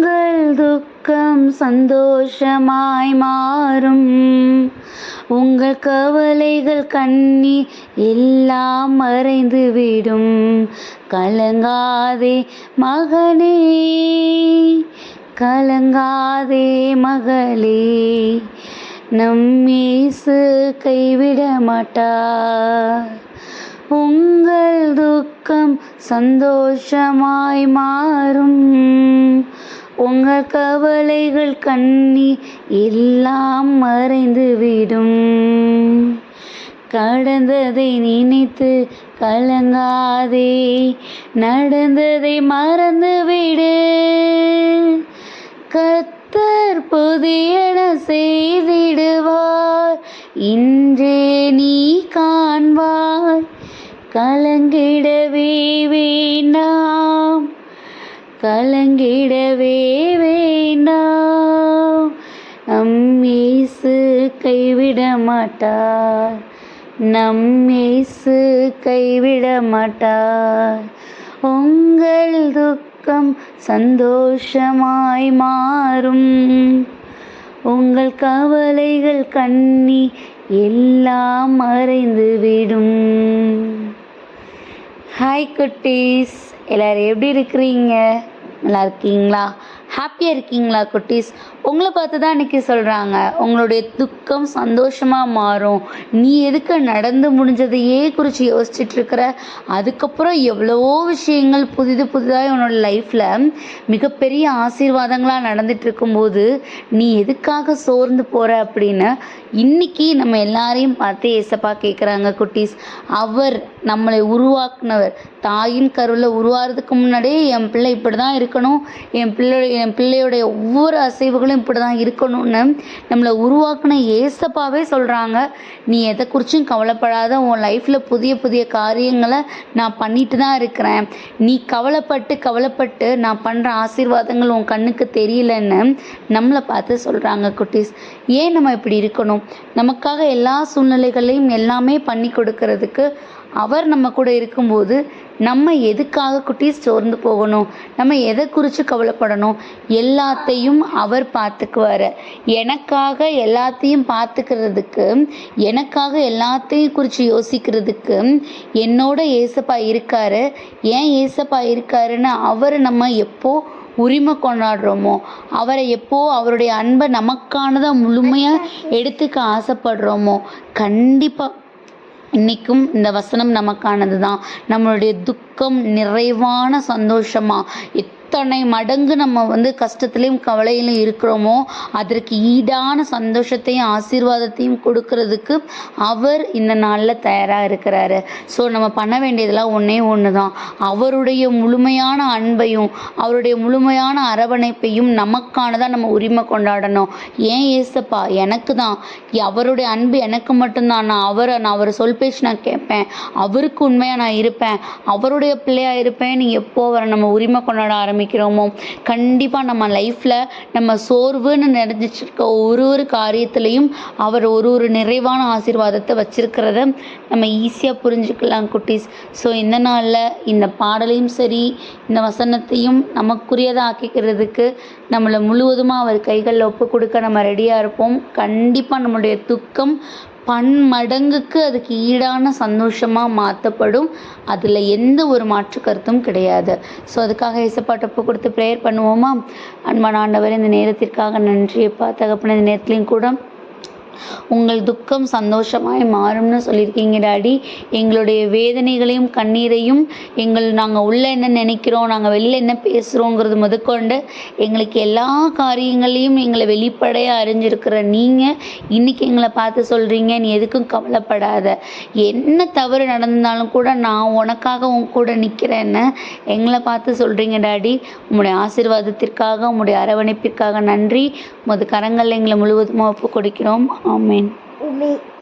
உங்கள் துக்கம் சந்தோஷமாய் மாறும். உங்கள் கவலைகள் கண்ணி எல்லாம் மறைந்துவிடும். கலங்காதே மகனே கலங்காதே மகளே. நம் இயேசு கைவிட மாட்டார் உங்கள் துக்கம் சந்தோஷமாய் மாறும். உங்கள் கவலைகள் கண்ணி எல்லாம் மறைந்துவிடும். கடந்ததை நினைத்து கலங்காதே. நடந்ததை மறந்துவிடு. கத்தர் புதியன செய்திடுவார். இன்றே கலங்கிடவே வேண்டாம். கலங்கிடவே வேண்டாம். நம் கைவிட மாட்டார். நம்மேசு கைவிட மாட்டார். உங்கள் துக்கம் சந்தோஷமாய் மாறும். உங்கள் கவலைகள் கண்ணி எல்லாம் மறைந்துவிடும். ஹாய் குட்டீஸ். எல்லோரும் எப்படி இருக்கிறீங்க? நல்லா இருக்கீங்களா? ஹாப்பியாக இருக்கீங்களா குட்டீஸ்? உங்களை பார்த்து தான் இன்றைக்கி சொல்கிறாங்க உங்களுடைய துக்கம் சந்தோஷமாக மாறும். நீ எதுக்கு நடந்து முடிஞ்சதையே குறித்து யோசிச்சுட்ருக்கிற அதுக்கப்புறம் எவ்வளவோ விஷயங்கள் புதிது புதிதாக உன்னோட லைஃப்பில் மிகப்பெரிய ஆசீர்வாதங்களாக நடந்துட்டு இருக்கும்போது நீ எதுக்காக சோர்ந்து போகிற அப்படின்னு இன்னைக்கு நம்ம எல்லாரையும் பார்த்து ஏசப்பா கேட்குறாங்க குட்டீஸ். அவர் நம்மளை உருவாக்குனவர். தாயின் கருவில் உருவாகிறதுக்கு முன்னாடியே என் பிள்ளை இப்படி தான் இருக்கணும். என் பிள்ளை என் பிள்ளையோடைய ஒவ்வொரு அசைவுகளும் இப்படி தான் இருக்கணும்னு நம்மளை உருவாக்கின ஏசப்பாவே சொல்கிறாங்க நீ எதை குறிச்சும் கவலைப்படாத உன் லைஃப்பில் புதிய புதிய காரியங்களை நான் பண்ணிட்டு தான் இருக்கிறேன். நீ கவலைப்பட்டு கவலைப்பட்டு நான் பண்ணுற ஆசீர்வாதங்கள் உன் கண்ணுக்கு தெரியலன்னு நம்மளை பார்த்து சொல்கிறாங்க குட்டீஸ். ஏன் நம்ம இப்படி இருக்கணும்? நமக்காக எல்லா சூழ்நிலைகளையும் எல்லாமே பண்ணி கொடுக்கறதுக்கு அவர் நம்ம கூட இருக்கும்போது நம்ம எதுக்காக குட்டீஸ் சோர்ந்து போகணும்? நம்ம எதை குறித்து கவலைப்படணும்? எல்லாத்தையும் அவர் பார்த்துக்குவார். எனக்காக எல்லாத்தையும் பார்த்துக்கிறதுக்கு எனக்காக எல்லாத்தையும் குறித்து யோசிக்கிறதுக்கு என்னோட ஏசப்பா இருக்காரு. ஏன் ஏசப்பா இருக்காருன்னு அவர் நம்ம எப்போ உரிமை கொண்டாடுறோமோ அவரை எப்போ அவருடைய அன்பை நமக்கானதாக முழுமையாக எடுத்துக்க ஆசைப்படுறோமோ கண்டிப்பாக இன்றைக்கும் இந்த வசனம் நமக்கானது தான் நம்மளுடைய துக்கம் நிறைவான சந்தோஷமாக எத்தனை மடங்கு நம்ம வந்து கஷ்டத்துலேயும் கவலையிலும் இருக்கிறோமோ அதற்கு ஈடான சந்தோஷத்தையும் ஆசீர்வாதத்தையும் கொடுக்கறதுக்கு அவர் இந்த நாளில் தயாராக இருக்கிறாரு. ஸோ நம்ம பண்ண வேண்டியதெல்லாம் ஒன்றே ஒன்று தான் அவருடைய முழுமையான அன்பையும் அவருடைய முழுமையான அரவணைப்பையும் நமக்கானதாக நம்ம உரிமை கொண்டாடணும். ஏன் ஏசப்பா? எனக்கு தான் அவருடைய அன்பு எனக்கு மட்டும்தான். நான் அவரை நான் அவர் சொல் பேச்சு நான் கேட்பேன். அவருக்கு உண்மையாக நான் இருப்பேன். அவருடைய பிள்ளையாக இருப்பேன். நீ எப்போ அவரை நம்ம உரிமை கொண்டாட ஆரம்பி ஆரம்பிக்கிறோமோ? கண்டிப்பாக நம்ம லைஃப்பில் நம்ம சோர்வுன்னு நினைச்சிருக்க ஒரு ஒரு காரியத்துலேயும் அவர் ஒரு ஒரு நிறைவான ஆசீர்வாதத்தை வச்சிருக்கிறத நம்ம ஈஸியாக புரிஞ்சுக்கலாம் குட்டீஸ். ஸோ இந்த நாளில் இந்த பாடலையும் சரி இந்த வசனத்தையும் நமக்குரியதாக ஆக்கிக்கிறதுக்கு நம்மளை முழுவதுமாக அவர் கைகளில் ஒப்பு கொடுக்க நம்ம ரெடியாக இருப்போம். கண்டிப்பாக நம்மளுடைய துக்கம் பன்மடங்குக்கு அதுக்கு ஈடான சந்தோஷமாக மாற்றப்படும் அதில் எந்த ஒரு மாற்று கருத்தும் கிடையாது. ஸோ அதுக்காக இசப்பாட்டு கொடுத்து ப்ரேயர் பண்ணுவோமா? அன்பான ஆண்டவர் இந்த நேரத்திற்காக நன்றியப்பா. தகப்பன இந்த நேரத்துலையும் கூட உங்கள் துக்கம் சந்தோஷமாய் மாறும்னு சொல்லியிருக்கீங்க டாடி. எங்களுடைய வேதனைகளையும் கண்ணீரையும் எங்கள் நாங்கள் உள்ளே என்ன நினைக்கிறோம் நாங்கள் வெளியில் என்ன பேசுகிறோங்கிறது முதற்கொண்டு எங்களுக்கு எல்லா காரியங்களையும் எங்களை வெளிப்படையாக அறிஞ்சிருக்கிற நீங்கள் இன்றைக்கி எங்களை பார்த்து சொல்கிறீங்க நீ எதுக்கும் கவலைப்படாத. என்ன தவறு நடந்தாலும் கூட நான் உனக்காக உன் கூட நிற்கிறேன்னு எங்களை பார்த்து சொல்கிறீங்க டாடி. உங்களுடைய ஆசீர்வாதத்திற்காக உங்களுடைய அரவணைப்பிற்காக நன்றி. உமது கரங்களில் எங்களை முழுவதுமாக ஒப்பு கொடுக்கிறோம். ஆமென்.